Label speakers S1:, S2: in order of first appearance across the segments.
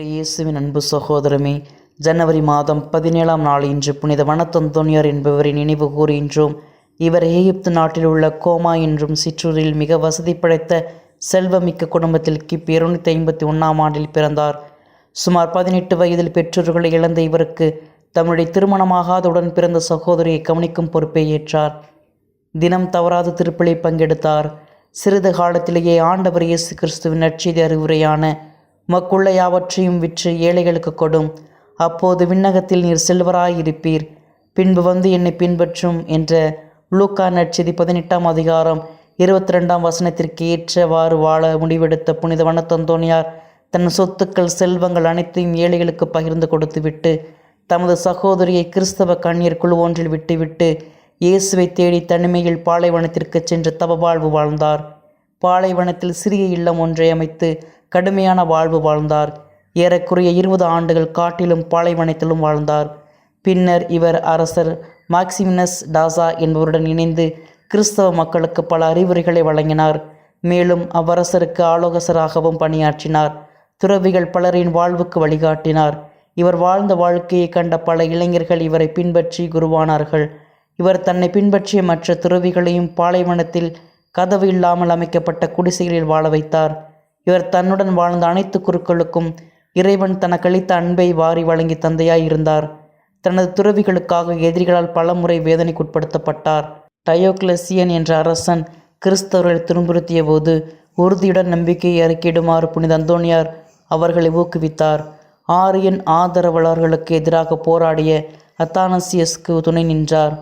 S1: இயேசுவின் அன்பு சகோதரமே ஜனவரி மாதம் பதினேழாம் நாள் இன்று புனித வனத்தந்தோனியார் என்பவரை நினைவு கூறுகின்றோம். இவர் எகிப்து நாட்டில் உள்ள கோமா என்றும் சிற்றூரில் மிக வசதி படைத்த செல்வமிக்க குடும்பத்தில் கிபி இருநூற்றி ஐம்பத்தி ஒன்றாம் ஆண்டில் பிறந்தார். சுமார் பதினெட்டு வயதில் பெற்றோர்களை இழந்த இவருக்கு தம்முடைய திருமணமாகாதுடன் பிறந்த சகோதரியை கவனிக்கும் பொறுப்பை ஏற்றார். தினம் தவறாது திருப்பலி பங்கெடுத்தார். சிறிது காலத்திலேயே ஆண்டவர் இயேசு கிறிஸ்துவின் நற்செய்தி அறிவுரையான மக்குள்ள யாவற்றையும் விற்று ஏழைகளுக்கு கொடும். அப்போது விண்ணகத்தில் நீர் செல்வராயிருப்பீர். பின்பு வந்து என்னை பின்பற்றும் என்ற லூக்கா நட்சதி பதினெட்டாம் அதிகாரம் இருபத்தி ரெண்டாம் வசனத்திற்கு ஏற்றவாறு வாழ முடிவெடுத்த புனித வனத்தந்தோனியார் தன் சொத்துக்கள் செல்வங்கள் அனைத்தையும் ஏழைகளுக்கு பகிர்ந்து கொடுத்துவிட்டு தமது சகோதரியை கிறிஸ்தவ கண்ணீர் குழு ஒன்றில் விட்டுவிட்டு இயேசுவை தேடி தனிமையில் பாலைவனத்திற்கு சென்று தபவாழ்வு வாழ்ந்தார். பாலைவனத்தில் சிறிய இல்லம் ஒன்றை அமைத்து கடுமையான வாழ்வு வாழ்ந்தார். ஏறக்குறைய இருபது ஆண்டுகள் காட்டிலும் பாலைவனத்திலும் வாழ்ந்தார். பின்னர் இவர் அரசர் மாக்சிமினஸ் டாசா என்பவருடன் இணைந்து கிறிஸ்தவ மக்களுக்கு பல அறிவுரைகளை வழங்கினார். மேலும் அவ்வரசருக்கு ஆலோசகராகவும் பணியாற்றினார். துறவிகள் பலரின் வாழ்வுக்கு வழிகாட்டினார். இவர் வாழ்ந்த வாழ்க்கையை கண்ட பல இளைஞர்கள் இவரை பின்பற்றி குருவானார்கள். இவர் தன்னை பின்பற்றிய மற்ற துறவிகளையும் பாலைவனத்தில் கதவு இல்லாமல் அமைக்கப்பட்ட குடிசைகளில் வாழ வைத்தார். இவர் தன்னுடன் வாழ்ந்த அனைத்து குருக்களுக்கும் இறைவன் தனக்களித்த அன்பை வாரி வழங்கி தந்தையாய் இருந்தார் தனது துறவிகளுக்காக எதிரிகளால் பலமுறை வேதனைக்குட்படுத்தப்பட்டார். டயோக்ளசியன் என்ற அரசன் கிறிஸ்தவர்களை துன்புறுத்திய போது உறுதியுடன் நம்பிக்கையை அறிக்கையிடுமாறு புனித அந்தோனியார் அவர்களை ஊக்குவித்தார். ஆரியன் ஆதரவாளர்களுக்கு எதிராக போராடிய அத்தானசியஸ்க்கு துணை நின்றார்.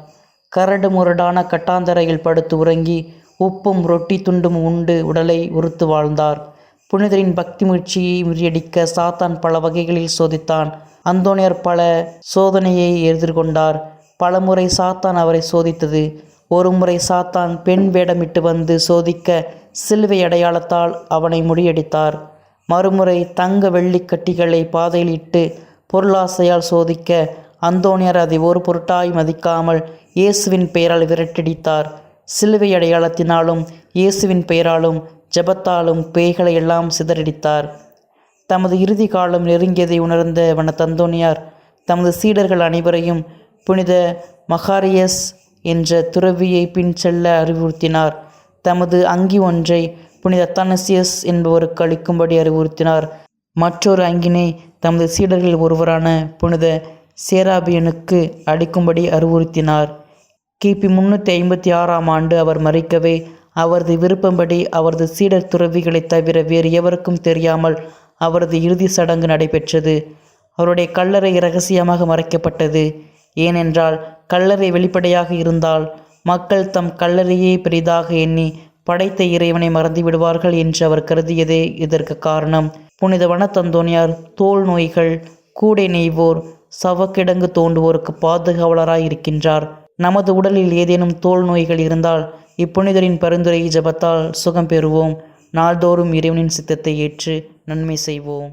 S1: கரடு முரடான கட்டாந்தரையில் படுத்து உறங்கி உப்பும் ரொட்டி துண்டும் உண்டு உடலை உறுத்து வாழ்ந்தார். புனிதரின் பக்தி முயற்சியை முறியடிக்க சாத்தான் பல வகைகளில் சோதித்தான். அந்தோனியர் பல சோதனையை எதிர்கொண்டார். பலமுறை சாத்தான் அவரை சோதித்தது. ஒருமுறை சாத்தான் பெண் வேடமிட்டு வந்து சோதிக்க சிலுவை அடையாளத்தால் அவனை முறியடித்தார். மறுமுறை தங்க வெள்ளி கட்டிகளை பாதையில் இட்டு பொருளாசையால் சோதிக்க அந்தோனியர் அதை ஒரு பொருட்டாய் மதிக்காமல் இயேசுவின் பெயரால் விரட்டடித்தார் சிலுவை அடையாளத்தினாலும் இயேசுவின் பெயராலும் ஜெபத்தாலும் பேய்களை எல்லாம் சிதறடித்தார். தமது இறுதி காலம் நெருங்கியதை உணர்ந்த வனதந்தோனியார் தமது சீடர்கள் அனைவரையும் புனித மகாரியஸ் என்ற துறவியை பின் செல்ல அறிவுறுத்தினார். தமது அங்கி ஒன்றை புனித அத்தானசியஸ் என்பவருக்கு அளிக்கும்படி அறிவுறுத்தினார். மற்றொரு அங்கினை தமது சீடர்களில் ஒருவரான புனித சேராபியனுக்கு அளிக்கும்படி அறிவுறுத்தினார். கிபி முன்னூற்றி ஐம்பத்தி ஆறாம் ஆண்டு அவர் மறைக்கவே அவரது விருப்பம்படி அவரது சீடர் துறவிகளைத் தவிர வேறு எவருக்கும் தெரியாமல் அவரது இறுதி சடங்கு நடைபெற்றது. அவருடைய கல்லறை இரகசியமாக மறைக்கப்பட்டது. ஏனென்றால் கல்லறை வெளிப்படையாக இருந்தால் மக்கள் தம் கல்லறையே பெரிதாக எண்ணி படைத்த இறைவனை மறந்து விடுவார்கள் என்று அவர் கருதியதே இதற்கு காரணம். புனித வனத்தந்தோனியார் தோல் நோய்கள் கூடை நெய்வோர் சவக்கிடங்கு தோண்டுவோருக்கு பாதுகாவலராய் இருக்கின்றார் நமது உடலில் ஏதேனும் தோல் நோய்கள் இருந்தால் இப்புனிதரின் பரிந்துரை ஜபத்தால் சுகம் பெறுவோம். நாள்தோறும் இறைவனின் சித்தத்தை ஏற்று நன்மை செய்வோம்.